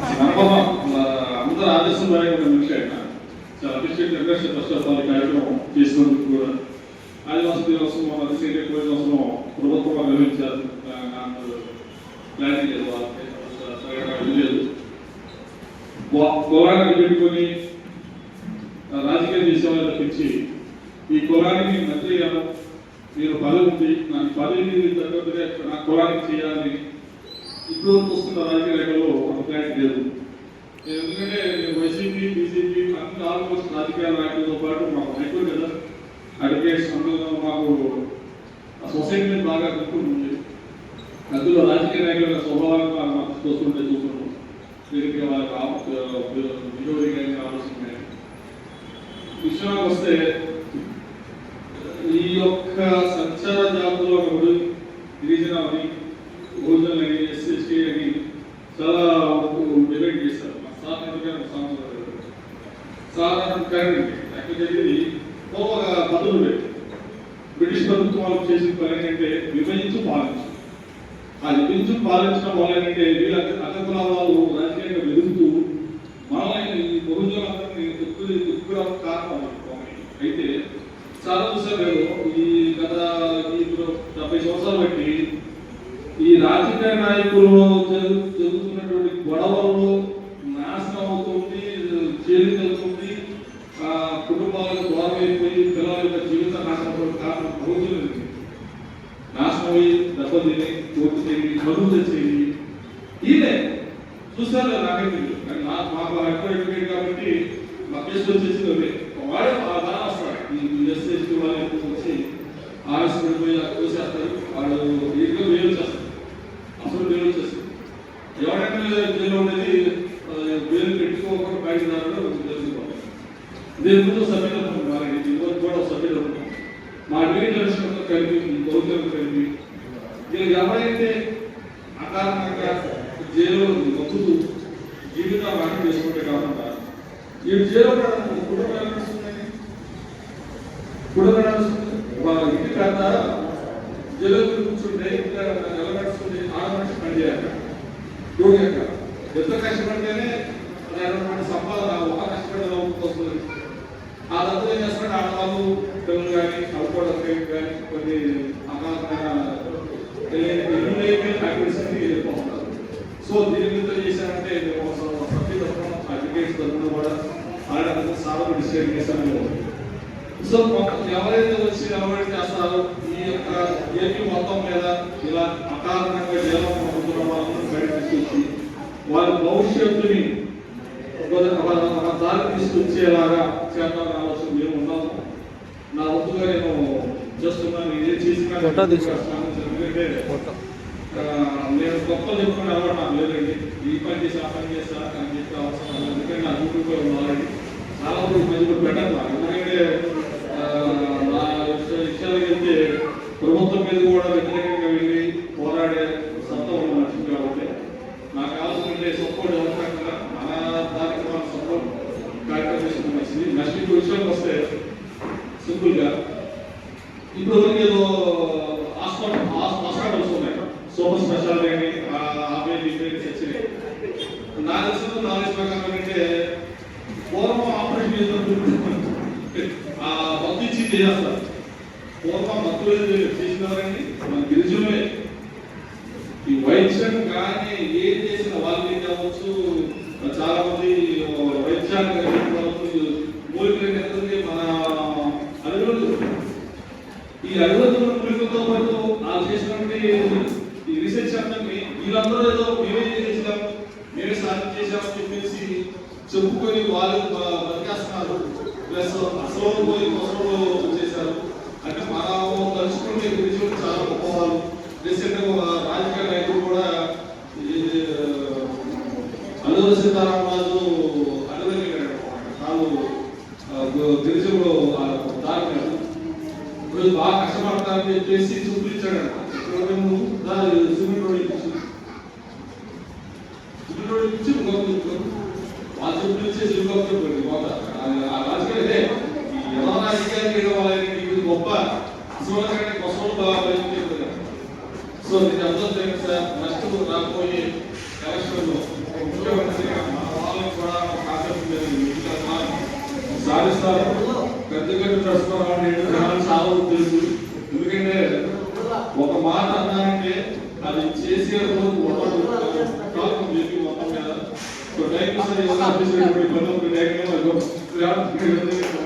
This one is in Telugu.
నమ్మకం అందరూ ఆదర్శం బాగా మనిషి అయినా చాలా appreciate address first of all కార్యక్రమం చేసినందుకు కూడా. ఆదివాసీ దినోత్సవం అతిశయ ఎక్కువ దినోత్సవం ప్రభుత్వం నిర్వహించారు. లేదు. కులాన్ని పెట్టుకొని రాజకీయం చేసేవాళ్ళు తప్పించి ఈ కులానికి మంత్రి గారు మీరు పదవి ఉంది. నాకు పదవి తగ్గట్టుగా నా కులానికి చేయాలని ఇప్పుడు వస్తున్న రాజకీయాలలో రేఖలో లేదు. ఎందుకంటే వైసీపీ బీజేపీ అన్ని ఆల్మోస్ట్ రాజకీయ నాయకులతో పాటు మాకు హైకోర్టు కదా. అడ్వకేట్స్ అందులో మాకు ఆ సొసైటీ మీద బాగా గుర్తుంది అందులో రాజకీయ నాయకుల స్వభావంగా మాకు చూస్తుంటే చూస్తున్నాం. దీనికి వాళ్ళకి ఆప్- కానీ ఆలోచన కానీ విషయానికి వస్తే ఈ యొక్క సంచార జాతులు ఒకడు గిరిజన అని భోజనం అని ఎస్ఎస్టీ అని చాలా డిబేట్ చేశారు మా సార్ ఎందుకంటే సాంస్కృతిక సాధారణ అక్కడ జరిగింది ఇది పూర్వ బ్రిటిష్ ప్రభుత్వం వాళ్ళు చేసిన పని ఏంటంటే విభజించు పాలించు ఆ విభజించు పాలించడం వల్ల ఏంటంటే వీళ్ళ అగ్రకుల వాళ్ళు రాజకీయంగా వెలుగుతూ మనల్ని ఈ బహుజనులందరినీ దుక్కులు దుక్కుల కారణం అయితే చాలా చూసారు ఈ గత ఈ డెబ్బై సంవత్సరాలు బట్టి ఈ రాజకీయ నాయకులు జరుగు- జరుగుతున్నటువంటి గొడవలు దెబ్బతిని కోర్టు చేయి చదువు తెచ్చేది ఈయనే. చూస్తారు కదా కానీ నా మాకు ఎక్కువ ఎడ్యుకేట్ కాబట్టి మా కేసు వచ్చేసి వాడే ఆ దాని వస్తాడు. ఎస్ఎస్టీ వాళ్ళు వచ్చి ఆఫీస్ చూసేస్తారు వాళ్ళు ఎక్కువ వేలు చేస్తారు. అసలు వేలు చేస్తారు. ఎవరైనా జైలు ఉండేది వేలు పెట్టుకోకుండా బయట దీని ముందు సభ్యులు కూడా సభ్యులు ఉన్నాం. మా డివిజన్ కలిపి గౌరవం కలిపి మీరు ఎవరైతే అకారణంగా జైలు మొక్కుతూ జీవితం వాటి చేసుకుంటే కాకుండా ఈ జైలు కుటుంబం ఎలా నడుస్తుంది కుటుంబం ఎలా వాళ్ళ ఇంటి కాడ జైలు కూర్చుంటే ఇంటి కాడ ఎలా నడుస్తుంది ఆడ మనిషి పని ఎంత కష్టపడితేనే ఇల్లు యాక్టివిటీస్కి వెళ్ళిపోతున్నారు సో దీని మీద చేశారంటే మేము ఒక సభ్యులు అడ్వకేట్స్ తరఫున కూడా ఆడడానికి సాధన డిసైడ్ చేశాను సో ఎవరైతే వచ్చి ఎవరైతే చేస్తారో ఈ యొక్క ఏపీ మొత్తం మీద ఇలా అకారణంగా జీవనం పొందుతున్న వాళ్ళని బయట తీసుకొచ్చి వారి భవిష్యత్తుని ఒక దారి తీసుకొచ్చేలాగా చేద్దాం ఆలోచన మేము ఉన్నాము నా వంతుగా నేను చేస్తున్నాను ఏం చేసినా ఫోటో తీసు. ఎందుకంటే ఆ, గొప్పలు గొప్ప చెప్పుకునే అలవాటు నాకు లేదండి. ఈ పని చేసి ఆ పని చేస్తా అని చెప్పి అవసరం లేదు. ఎందుకంటే నా యూట్యూబ్లో ఉన్నారండి. చాలా మంది మంచి బెటర్ పెట్టారు నాకు ఎందుకంటే ఆ, నా విషయాలకు వెళ్తే ప్రభుత్వం మీద కూడా వ్యతిరేకంగా వెళ్ళి పోరాడే సొంతం ఉన్న మనిషి కాబట్టి నాకు కావాల్సింటే సపోర్ట్ ఎవరికన్నా మన దానికి మన సపోర్ట్ కార్యక్రమం చేసుకున్న మంచిది నెక్స్ట్ ఇప్పుడు విషయానికి వస్తే సింపుల్గా ఇప్పుడు నాలెడ్జ్ ప్రకారం అంటే పూర్వం ఆపరేషన్ చేసినప్పుడు ఆ మత్తు ఇచ్చి చేస్తారు పూర్వం మత్తు చేసినవారండి మన గిరిజనులే ఈ వైద్యం కానీ ఏం చేసిన వాళ్ళకి కావచ్చు? చాలా మంది వైద్యాన్ని కావచ్చు? మూలికలు మన అడవులు ఈ అడవుల మూలికలతో పాటు ఆ చేసినటువంటి ఈ రీసెర్చ్ అంతా వీళ్ళందరూ ఏదో మేమే చేసినాము మేమే సాధన చేసామని చెప్పేసి చెప్పుకొని వాళ్ళు బతికేస్తున్నారు ప్లస్ అసలు పోయి మొసలు చేశారు. అంటే మనం తలుచుకుంటే గురించి చాలా గొప్పవాళ్ళు. రీసెంట్ ఒక రాజకీయ నాయకుడు కూడా అల్లూరు సీతారామరాజు అడవికి తాను గిరిజనుడు దారి ఇప్పుడు బాగా కష్టపడతానని చెప్పేసి చూపించాడు సిమెంట్ చూపించి చూపించకూడదు పోతా ఆ రాజకీయం ఇదే ఎలా వాళ్ళకి గొప్ప చూడకండి కొసలు బాగా సో దీని అర్థం తెలియదు సార్ నెక్స్ట్ రాబోయే ఎలక్షన్లో ఎందుకంటే ఒక మాట అన్నారంటే అది చేసే రోజు ఉండదు. చెప్పి మొత్తం మీద సో థ్యాంక్ యూ సార్ ఇలా అప్రిషియేట్ పని ఒక థ్యాంక్ యూ